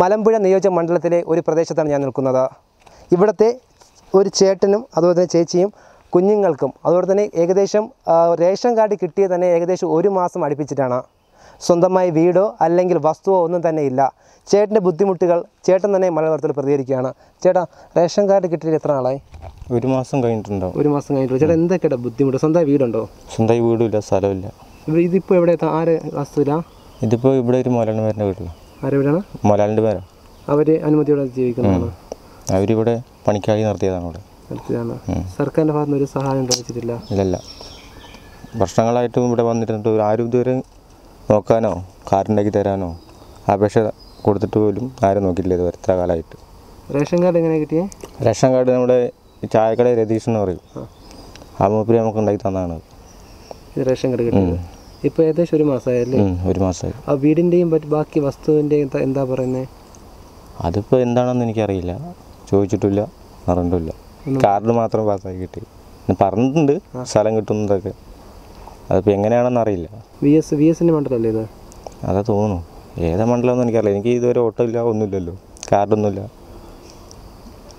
മലമ്പുഴ നിയോജക മണ്ഡലത്തിലെ ഒരു പ്രദേശത്താണ് ഞാൻ നിൽക്കുന്നത്. ഇവിടുത്തെ ഒരു ചേട്ടനും അതുപോലെ തന്നെ ചേച്ചിയും കുഞ്ഞുങ്ങൾക്കും അതുപോലെ തന്നെ ഏകദേശം റേഷൻ കാർഡ് കിട്ടിയ തന്നെ ഏകദേശം ഒരു മാസം അടുപ്പിച്ചിട്ടാണ്. സ്വന്തമായി വീടോ അല്ലെങ്കിൽ വസ്തുവോ ഒന്നും തന്നെ ഇല്ല. ചേട്ടന്റെ ബുദ്ധിമുട്ടുകൾ ചേട്ടൻ തന്നെ മലയാളത്തിൽ പ്രതികരിക്കുകയാണ്. ചേട്ടാ റേഷൻ കാർഡ് കിട്ടിയിട്ട് എത്ര നാളായി? ഒരു മാസം കഴിഞ്ഞിട്ടുണ്ടാവും ഒരു മാസം കഴിഞ്ഞിട്ടുണ്ട് ചേട്ടാ എന്തൊക്കെയാണ് ബുദ്ധിമുട്ട്? സ്വന്തമായി വീടുണ്ടോ? സ്വന്തമായി വീടില്ല സ്ഥലമില്ല. ഇതിപ്പോൾ എവിടെ ആര് വസ്തുവില്ല ഇതിപ്പോൾ ഇവിടെ ഒരു മലയാളം വരുന്ന വീട്ടിൽ ആരെവിടെയാണ് മലയാളിന്റെ പേരാ. അവർ അനുമതിയോടെ ജീവിക്കുന്നതാണ്? അവരിവിടെ പണിക്കായി നടത്തിയതാണ് ഇവിടെ. സർക്കാരിന്റെ സർക്കാരിന്റെ ഭാഗത്തുനിന്ന് ഒരു സഹായം ഇല്ലല്ല. വർഷങ്ങളായിട്ടും ഇവിടെ വന്നിട്ടുണ്ട്. ആരും ഇതുവരെ നോക്കാനോ കാറുണ്ടാക്കി തരാനോ അപേക്ഷ കൊടുത്തിട്ട് പോലും ആരും നോക്കിയില്ല ഇതുവരെ ഇത്ര കാലമായിട്ട്. റേഷൻ കാർഡ് എങ്ങനെ കിട്ടിയേ? റേഷൻ കാർഡ് നമ്മുടെ ചായക്കട രതീഷ് എന്ന് പറയും. ആ. മൂപ്പര് നമുക്ക് ഉണ്ടാക്കി തന്നതാണ്. റേഷൻ കാർഡ് കിട്ടിയത്. ഇപ്പോൾ ഏകദേശം ഒരു മാസമായല്ലേ? ഒരു മാസമായി. ആ വീടിന്റെയും ബാക്കി വസ്തുവിന്റെയും എന്താ- പറയുന്നത് അതിപ്പോൾ എന്താണെന്ന് എനിക്കറിയില്ല. ചോദിച്ചിട്ടില്ല അറിഞ്ഞിട്ടില്ല. കാർഡ് മാത്രം പാസ്സായി കിട്ടി. പറഞ്ഞിട്ടുണ്ട് സ്ഥലം കിട്ടുന്നതൊക്കെ. അതിപ്പോൾ എങ്ങനെയാണെന്ന് അറിയില്ല. വി എസ് വി എസിന്റെ മണ്ഡലമല്ലേ ഇത്? അതാ തോന്നുന്നു. ഏതാ മണ്ഡലം എനിക്കറിയില്ല. എനിക്ക് ഇതുവരെ ഓട്ടോ ഇല്ല ഒന്നുമില്ലല്ലോ. കാർഡൊന്നുമില്ല.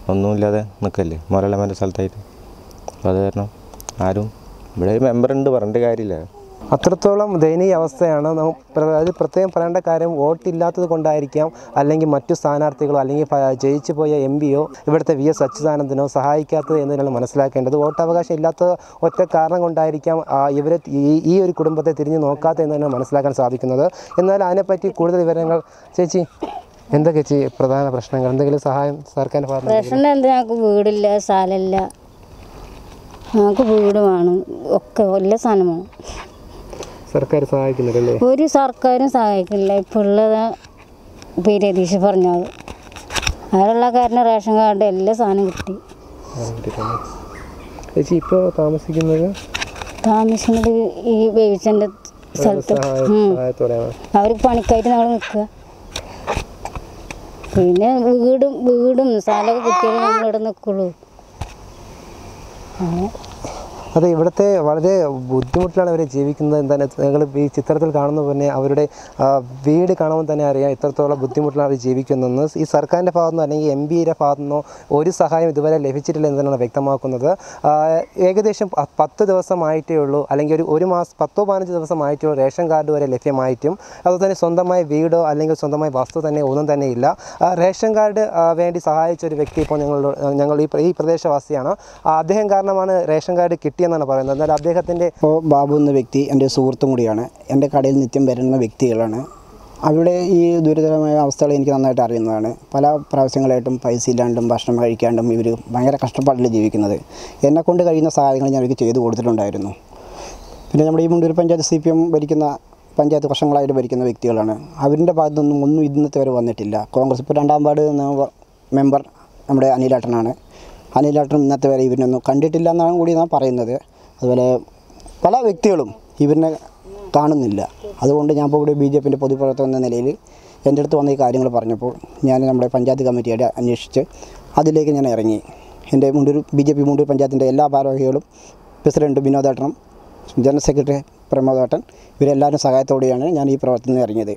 ഒന്നുമില്ലാതെ നിൽക്കല്ലേ. മുരളമ്മന്റെ സ്ഥലത്തായിട്ട്. അപ്പോൾ അത് കാരണം ആരും ഇവിടെ ഒരു മെമ്പർ ഉണ്ട് പറഞ്ഞിട്ട് കാര്യമില്ല. അത്രത്തോളം ദയനീയ അവസ്ഥയാണ്. അത് പ്രത്യേകം പറയേണ്ട കാര്യം വോട്ടില്ലാത്തത് കൊണ്ടായിരിക്കാം. അല്ലെങ്കിൽ മറ്റു സ്ഥാനാർത്ഥികളോ അല്ലെങ്കിൽ ജയിച്ചു പോയ എം പിയോ ഇവിടുത്തെ വി എസ് അച്യുതാനന്ദനോ സഹായിക്കാത്തത് എന്നതിനാണ് മനസ്സിലാക്കേണ്ടത്. വോട്ടവകാശം ഇല്ലാത്ത ഒറ്റ കാരണം കൊണ്ടായിരിക്കാം ഇവരെ ഈ ഒരു കുടുംബത്തെ തിരിഞ്ഞു നോക്കാത്ത എന്നതിനാണ് മനസ്സിലാക്കാൻ സാധിക്കുന്നത്. എന്നാൽ അതിനെപ്പറ്റി കൂടുതൽ വിവരങ്ങൾ ചേച്ചി എന്തൊക്കെ ചേച്ചി പ്രധാന പ്രശ്നങ്ങൾ? എന്തെങ്കിലും സഹായം സർക്കാരിന്റെ പ്രശ്നം എന്താ? വീടില്ല സ്ഥലമില്ല. ഞങ്ങൾക്ക് വീട് വേണം. ഒക്കെ എല്ലാ സാധനം വേണം. സർക്കാർ സഹായിക്കുന്നില്ലല്ലേ? ഒരു സർക്കാരും സഹായിക്കില്ല. ഇപ്പോൾ ഉള്ളത് പി രതീഷ് പറഞ്ഞത്. അതിലുള്ള കാരണം റേഷൻ കാർഡ് എല്ലാ സാധനം കിട്ടി ചേച്ചി ഇപ്പോൾ താമസിക്കുന്നത്? താമസിക്കുന്നത് ഈ വേവിച്ചന്റെ സ്ഥലത്ത്. അവർക്ക് പണിക്കായിട്ട് നമ്മൾ നിൽക്കുക. പിന്നെ വീടും വീടും സ്ഥലമൊക്കെ കിട്ടിയാലും നമ്മളിവിടെ നിൽക്കുള്ളൂ. അങ്ങനെ. അതെ ഇവിടുത്തെ വളരെ ബുദ്ധിമുട്ടിലാണ് അവർ ജീവിക്കുന്നത് എന്താണ് നിങ്ങൾ ഈ ചിത്രത്തിൽ കാണുന്ന പോലെ അവരുടെ വീട് കാണുമ്പോൾ തന്നെ അറിയാം ഇത്രത്തോളം ബുദ്ധിമുട്ടിലാണ് അവർ ജീവിക്കുന്നതെന്ന്. ഈ സർക്കാരിന്റെ ഭാഗത്തുനിന്നോ അല്ലെങ്കിൽ എം പിയുടെ ഭാഗത്തുനിന്നോ ഒരു സഹായം ഇതുവരെ ലഭിച്ചിട്ടില്ല എന്ന് തന്നെയാണ് വ്യക്തമാക്കുന്നത്. ഏകദേശം പത്ത് ദിവസമായിട്ടേ ഉള്ളൂ അല്ലെങ്കിൽ ഒരു ഒരു മാസം പത്തോ പതിനഞ്ച് ദിവസമായിട്ടേ ഉള്ളൂ റേഷൻ കാർഡ് വരെ ലഭ്യമായിട്ടും. അതുപോലെ തന്നെ സ്വന്തമായ വീടോ അല്ലെങ്കിൽ സ്വന്തമായ വസ്തു തന്നെ ഒന്നും തന്നെ ഇല്ല. റേഷൻ കാർഡ് വേണ്ടി സഹായിച്ച ഒരു വ്യക്തി ഇപ്പോൾ ഞങ്ങൾ ഞങ്ങൾ ഈ പ്ര- പ്രദേശവാസിയാണ്. അദ്ദേഹം കാരണമാണ് റേഷൻ കാർഡ് കിട്ടിയെന്നാണ് പറയുന്നത്. എന്നാൽ അദ്ദേഹത്തിന്റെ ഇപ്പോൾ ബാബു എന്ന വ്യക്തി എന്റെ സുഹൃത്തും കൂടിയാണ്. എന്റെ കടയിൽ നിത്യം വരുന്ന വ്യക്തികളാണ്. അവരുടെ ഈ ദുരിതരമായ അവസ്ഥകൾ എനിക്ക് നന്നായിട്ട് അറിയുന്നതാണ്. പല പ്രാവശ്യങ്ങളായിട്ടും പൈസ ഇല്ലാണ്ടും ഭക്ഷണം കഴിക്കാണ്ടും ഇവർ ഭയങ്കര കഷ്ടപ്പാടിൽ ജീവിക്കുന്നത്. എന്നെക്കൊണ്ട് കഴിയുന്ന സഹായങ്ങൾ ഞാൻ അവർക്ക് ചെയ്തു കൊടുത്തിട്ടുണ്ടായിരുന്നു. പിന്നെ നമ്മുടെ ഈ Mundur panchayat C P M ഭരിക്കുന്ന പഞ്ചായത്ത് വർഷങ്ങളായിട്ട് ഭരിക്കുന്ന വ്യക്തികളാണ്. അവരിന്റെ ഭാഗത്തുനിന്നും ഒന്നും ഇന്നത്തെ വരെ വന്നിട്ടില്ല. കോൺഗ്രസ് ഇപ്പോൾ രണ്ടാം വാർഡ് മെമ്പർ നമ്മുടെ അനിലേട്ടനാണ് അനിലേട്ടൻ ഇന്നത്തെ വരെ ഇവരൊന്നും കണ്ടിട്ടില്ല എന്നാണ് കൂടി ഞാൻ പറയുന്നത്. അതുപോലെ പല വ്യക്തികളും ഇവരിനെ കാണുന്നില്ല. അതുകൊണ്ട് ഞാൻ ഇപ്പോൾ ഇവിടെ ബി ജെ പിന്റെ പൊതുപ്രവർത്തകൻ എന്ന നിലയിൽ എന്റെ അടുത്ത് വന്ന ഈ കാര്യങ്ങൾ പറഞ്ഞപ്പോൾ ഞാൻ നമ്മുടെ പഞ്ചായത്ത് കമ്മിറ്റിയുടെ അന്വേഷിച്ച് അതിലേക്ക് ഞാൻ ഇറങ്ങി. എന്റെ Mundur B J P Mundur പഞ്ചായത്തിന്റെ എല്ലാ ഭാരവാഹികളും പ്രസിഡന്റ് വിനോദേട്ടനും ജനറൽ സെക്രട്ടറി പ്രമോദേട്ടൻ ഇവരെല്ലാവരും സഹായത്തോടെയാണ് ഞാൻ ഈ പ്രവർത്തനം ഇറങ്ങിയത്.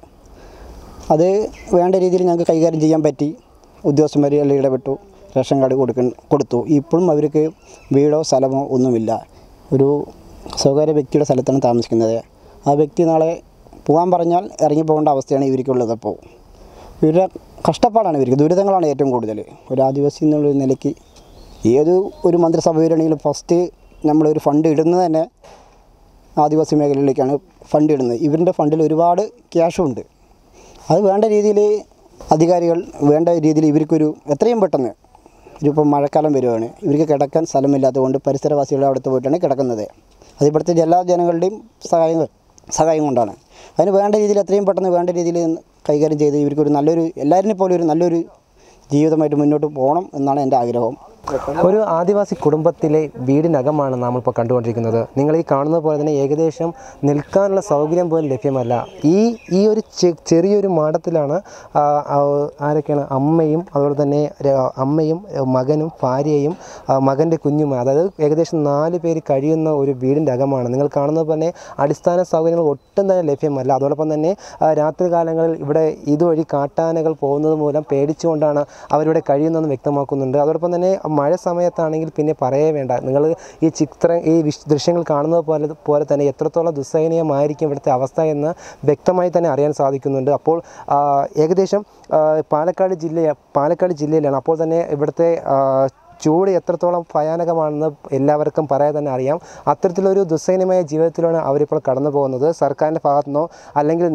അത് വേണ്ട രീതിയിൽ ഞങ്ങൾക്ക് കൈകാര്യം ചെയ്യാൻ പറ്റി. ഉദ്യോഗസ്ഥന്മാരെല്ലാം ഇടപെട്ടു. റേഷൻ കാർഡ് കൊടുക്ക കൊടുത്തു. ഇപ്പോഴും അവർക്ക് വീടോ സ്ഥലമോ ഒന്നുമില്ല. ഒരു സ്വകാര്യ വ്യക്തിയുടെ സ്ഥലത്താണ് താമസിക്കുന്നത്. ആ വ്യക്തി നാളെ പോകാൻ പറഞ്ഞാൽ ഇറങ്ങി പോകേണ്ട അവസ്ഥയാണ് ഇവർക്കുള്ളത് അപ്പോൾ. ഇവരുടെ കഷ്ടപ്പാടാണ് ഇവർക്ക്. ദുരിതങ്ങളാണ് ഏറ്റവും കൂടുതൽ. ഒരു ആദിവാസി എന്നുള്ള നിലയ്ക്ക് ഏത് ഒരു മന്ത്രിസഭ വരികയാണെങ്കിലും ഫസ്റ്റ് നമ്മളൊരു ഫണ്ട് ഇടുന്നത് തന്നെ ആദിവാസി മേഖലയിലേക്കാണ് ഫണ്ട് ഇടുന്നത്. ഇവരുടെ ഫണ്ടിൽ ഒരുപാട് ക്യാഷും ഉണ്ട്. അത് വേണ്ട രീതിയിൽ അധികാരികൾ വേണ്ട രീതിയിൽ ഇവർക്കൊരു എത്രയും പെട്ടെന്ന് ഇതിപ്പോൾ മഴക്കാലം വരുവാണ്. ഇവർക്ക് കിടക്കാൻ സ്ഥലമില്ലാത്തതുകൊണ്ട് പരിസരവാസികളുടെ അടുത്ത് പോയിട്ടാണ് കിടക്കുന്നത്. അത് ഇവിടുത്തെ എല്ലാ ജനങ്ങളുടെയും സഹായങ്ങൾ സഹായം കൊണ്ടാണ്. അതിന് വേണ്ട രീതിയിൽ എത്രയും പെട്ടെന്ന് വേണ്ട രീതിയിൽ കൈകാര്യം ചെയ്ത് ഇവർക്കൊരു നല്ലൊരു എല്ലാവരെയും പോലെ ഒരു നല്ലൊരു ജീവിതമായിട്ട് മുന്നോട്ട് പോകണം എന്നാണ് എന്റെ ആഗ്രഹം. ഒരു ആദിവാസി കുടുംബത്തിലെ വീടിനകമാണ് നമ്മളിപ്പോൾ കണ്ടുകൊണ്ടിരിക്കുന്നത്. നിങ്ങൾ ഈ കാണുന്ന പോലെ തന്നെ ഏകദേശം നിൽക്കാനുള്ള സൗകര്യം പോലും ലഭ്യമല്ല. ഈ ഈ ഒരു ചെറിയൊരു ആ, ആരൊക്കെയാണ്? അമ്മയും അതുപോലെ തന്നെ അമ്മയും മകനും ഭാര്യയും മകന്റെ കുഞ്ഞും അതായത് ഏകദേശം നാല് പേര് കഴിയുന്ന ഒരു വീടിന്റെ അകമാണ്. നിങ്ങൾ കാണുന്നത് പോലെ അടിസ്ഥാന സൗകര്യങ്ങൾ ഒട്ടും തന്നെ ലഭ്യമല്ല. അതോടൊപ്പം തന്നെ രാത്രി കാലങ്ങളിൽ ഇവിടെ ഇതുവഴി കാട്ടാനകൾ പോകുന്നത് മൂലം പേടിച്ചുകൊണ്ടാണ് അവരിവിടെ കഴിയുന്നതെന്ന് വ്യക്തമാക്കുന്നുണ്ട്. അതോടൊപ്പം തന്നെ മഴ സമയത്താണെങ്കിൽ പിന്നെ പറയേ വേണ്ട. നിങ്ങൾ ഈ ചിത്രം ഈ ദൃശ്യങ്ങൾ കാണുന്നത് പോലെ പോലെ തന്നെ എത്രത്തോളം ദുസ്സഹനീയമായിരിക്കും ഇവിടുത്തെ അവസ്ഥ എന്ന് വ്യക്തമായി തന്നെ അറിയാൻ സാധിക്കുന്നുണ്ട്. അപ്പോൾ ഏകദേശം പാലക്കാട് ജില്ല പാലക്കാട് ജില്ലയിലാണ്. അപ്പോൾ തന്നെ ഇവിടുത്തെ ചൂട് എത്രത്തോളം ഭയാനകമാണെന്ന് എല്ലാവർക്കും പറയാൻ തന്നെ അറിയാം. അത്തരത്തിലൊരു ദുസ്സൈന്യമായ ജീവിതത്തിലാണ് അവരിപ്പോൾ കടന്നു പോകുന്നത്. സർക്കാരിന്റെ ഭാഗത്തുനിന്നോ അല്ലെങ്കിൽ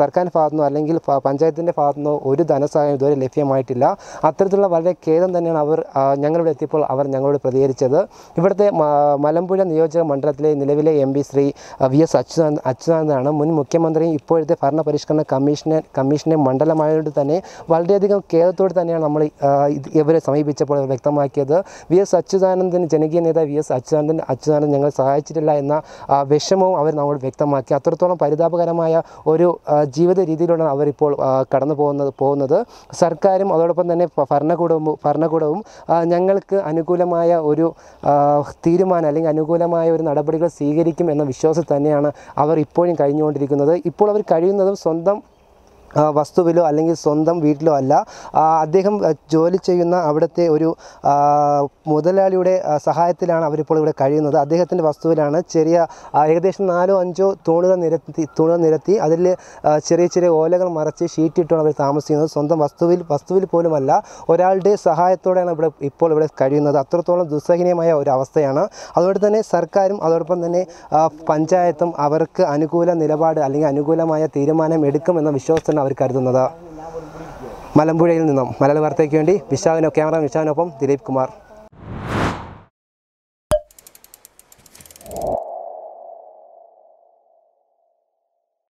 സർക്കാരിന്റെ ഭാഗത്തുനിന്നോ അല്ലെങ്കിൽ പഞ്ചായത്തിന്റെ ഭാഗത്തുനിന്നോ ഒരു ധനസഹായം ഇതുവരെ ലഭ്യമായിട്ടില്ല. അത്തരത്തിലുള്ള വളരെ ഖേദം തന്നെയാണ് അവർ ഞങ്ങളിവിടെ എത്തിയപ്പോൾ അവർ ഞങ്ങളോട് പ്രതികരിച്ചത്. ഇവിടുത്തെ മലമ്പുഴ നിയോജക മണ്ഡലത്തിലെ നിലവിലെ M P Shri V S Achuthananda അച്യുതാനന്ദനാണ്. മുൻ മുഖ്യമന്ത്രിയും ഇപ്പോഴത്തെ ഭരണ പരിഷ്കരണ കമ്മീഷനെ കമ്മീഷനെ മണ്ഡലമായതുകൊണ്ട് തന്നെ വളരെയധികം ഖേദത്തോടെ തന്നെയാണ് നമ്മൾ ഇവരെ സമീപിച്ചപ്പോൾ ഇവർ വ്യക്തമാക്കിയത് വി എസ് അച്യുതാനന്ദൻ ജനകീയ നേതാവ് വി എസ് അച്യുതാനന്ദൻ അച്യുതാനന്ദൻ ഞങ്ങൾ സഹായിച്ചിട്ടില്ല എന്ന വിഷമവും അവർ നമ്മോട് വ്യക്തമാക്കി. അത്രത്തോളം പരിതാപകരമായ ഒരു ജീവിത രീതിയിലൂടെയാണ് അവരിപ്പോൾ കടന്നു പോകുന്നത് പോകുന്നത്. സർക്കാരും അതോടൊപ്പം തന്നെ ഭരണകൂടവും ഭരണകൂടവും ഞങ്ങൾക്ക് അനുകൂലമായ ഒരു തീരുമാനം അല്ലെങ്കിൽ അനുകൂലമായ ഒരു നടപടികൾ സ്വീകരിക്കും എന്ന വിശ്വാസം തന്നെയാണ് അവർ ഇപ്പോഴും കഴിഞ്ഞുകൊണ്ടിരിക്കുന്നത്. ഇപ്പോൾ അവർ കഴിയുന്നതും സ്വന്തം വസ്തുവിലോ അല്ലെങ്കിൽ സ്വന്തം വീട്ടിലോ അല്ല. അദ്ദേഹം ജോലി ചെയ്യുന്ന അവിടുത്തെ ഒരു മുതലാളിയുടെ സഹായത്തിലാണ് അവരിപ്പോൾ ഇവിടെ കഴിയുന്നത്. അദ്ദേഹത്തിന്റെ വസ്തുവിലാണ് ചെറിയ ഏകദേശം നാലോ അഞ്ചോ തൂണുകൾ നിരത്തി തൂണുകൾ നിരത്തി അതിൽ ചെറിയ ചെറിയ ഓലകൾ മറച്ച് ഷീറ്റിട്ടാണ് അവർ താമസിക്കുന്നത്. സ്വന്തം വസ്തുവിൽ വസ്തുവിൽ പോലുമല്ല ഒരാളുടെ സഹായത്തോടെയാണ് ഇവിടെ ഇപ്പോൾ ഇവിടെ കഴിയുന്നത്. അത്രത്തോളം ദുസ്സഹനീയമായ ഒരു അവസ്ഥയാണ്. അതുകൊണ്ട് തന്നെ സർക്കാരും അതോടൊപ്പം തന്നെ പഞ്ചായത്തും അവർക്ക് അനുകൂല നിലപാട് അല്ലെങ്കിൽ അനുകൂലമായ തീരുമാനം എടുക്കുമെന്ന അവർ കരുതുന്നത്. മലമ്പുഴയിൽ നിന്നും മലയാള വാർത്തയ്ക്ക് വേണ്ടി വിശാഖിനോ ക്യാമറ വിശാഖിനൊപ്പം ദിലീപ് കുമാർ.